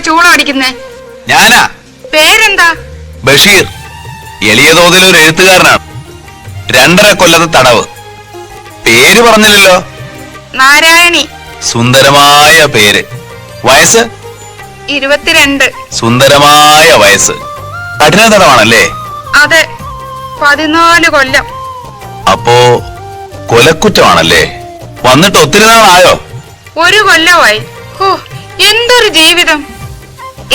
ചൂളം അടിക്കുന്നേ ഞാനാ. പേരെന്താ? ബഷീർ. എളിയ തോതിൽ ഒരു എഴുത്തുകാരനാണ്. രണ്ടര കൊല്ലത്തെ തടവ്. പേര് പറഞ്ഞില്ലല്ലോ. നാരായണി. സുന്ദരമായ പേര്. വയസ്സ്? ഇരുപത്തിരണ്ട്. സുന്ദരമായ വയസ്സ്. കഠിന തടവാണല്ലേ? അതെ. പതിനാല് കൊല്ലം. അപ്പോ കൊലക്കുറ്റമാണല്ലേ? വന്നിട്ട് ഒത്തിരി നാളായോ? ഒരു കൊല്ലമായി. ഓ എന്തൊരു ജീവിതം.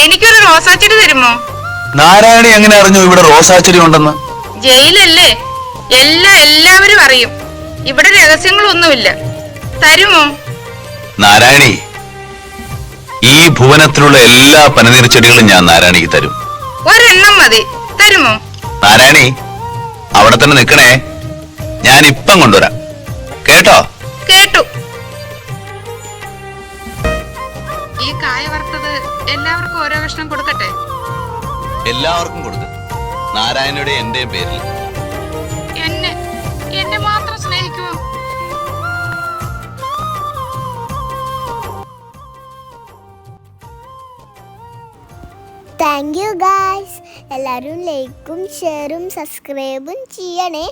എനിക്കൊരു റോസാച്ചെടി തരുമോ? നാരായണി എങ്ങനെ അറിഞ്ഞു ഇവിടെ റോസാച്ചെടി ഉണ്ടെന്ന്? ജയിലല്ലേ? എല്ലാ എല്ലാവരും അറിയും. ഇവിടെ രഹസ്യങ്ങളൊന്നുമില്ല. തരുമോ? നാരായണി ഈ ഭുവനത്തിലുള്ള എല്ലാ പനനീർ ചെടികളും ഞാൻ നാരായണിക്ക് തരും. ഒരെണ്ണം മതി. തരുമോ? നാരായണി അവിടെ തന്നെ നിൽക്കണേ. ഞാൻ ഇപ്പം കൊണ്ടുവരാം. കേട്ടോ കേട്ടു? ഈ കായ വറുത്തത് എല്ലാവർക്കും ഓരോ കഷ്ണം കൊടുക്കട്ടെ? എല്ലാവർക്കും കൊടുക്കും നാരായണയുടെ എന്റെ പേരിൽ. എന്നെ എന്നെ മാത്രം സ്നേഹിക്കുമോ താങ്ക് യു ഗായ്സ് എല്ലാവരും ലൈക്കും ഷെയറും സബ്സ്ക്രൈബും ചെയ്യണേ.